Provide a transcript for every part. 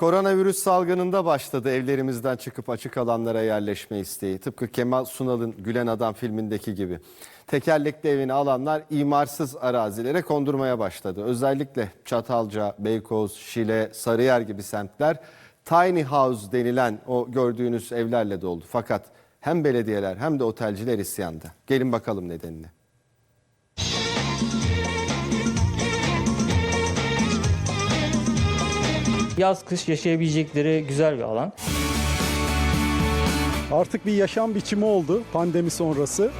Koronavirüs salgınında başladı evlerimizden çıkıp açık alanlara yerleşme isteği. Tıpkı Kemal Sunal'ın Gülen Adam filmindeki gibi. Tekerlekli evini alanlar imarsız arazilere kondurmaya başladı. Özellikle Çatalca, Beykoz, Şile, Sarıyer gibi semtler tiny house denilen o gördüğünüz evlerle doldu. Fakat hem belediyeler hem de otelciler isyanda. Gelin bakalım nedenini. Yaz kış yaşayabilecekleri güzel bir alan. Artık bir yaşam biçimi oldu pandemi sonrası.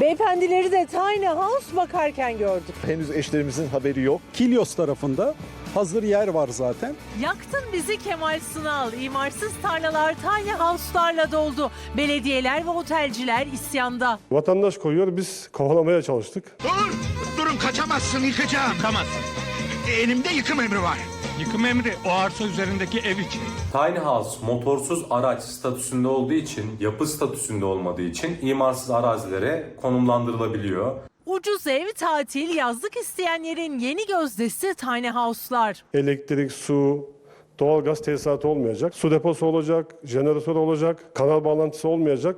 Beyefendileri de Tiny House bakarken gördük. Henüz eşlerimizin haberi yok. Kilyos tarafında hazır yer var zaten. Yaktın bizi Kemal Sunal. İmarsız tarlalar Tiny House'larla doldu. Belediyeler ve otelciler isyanda. Vatandaş koyuyor, biz kovalamaya çalıştık. Dur! Durun kaçamazsın yıkacağım. Yıkamazsın. Elimde yıkım emri var. Yıkım emri o arsa üzerindeki ev için. Tiny House motorsuz araç statüsünde olduğu için, yapı statüsünde olmadığı için imarsız arazilere konumlandırılabiliyor. Ucuz ev, tatil, yazlık isteyenlerin yeni gözdesi Tiny House'lar. Elektrik, su, doğalgaz tesisatı olmayacak. Su deposu olacak, jeneratör olacak, kanal bağlantısı olmayacak.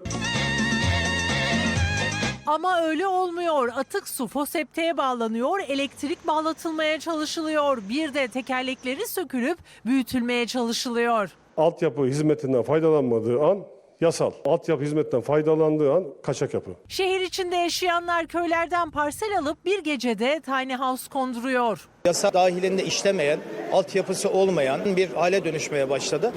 Ama öyle olmuyor. Atık su fosepteye bağlanıyor, elektrik bağlatılmaya çalışılıyor. Bir de tekerlekleri sökülüp büyütülmeye çalışılıyor. Altyapı hizmetinden faydalanmadığı an yasal. Altyapı hizmetinden faydalandığı an kaçak yapı. Şehir içinde yaşayanlar köylerden parsel alıp bir gecede tiny house konduruyor. Yasa dahilinde işlemeyen, altyapısı olmayan bir hale dönüşmeye başladı.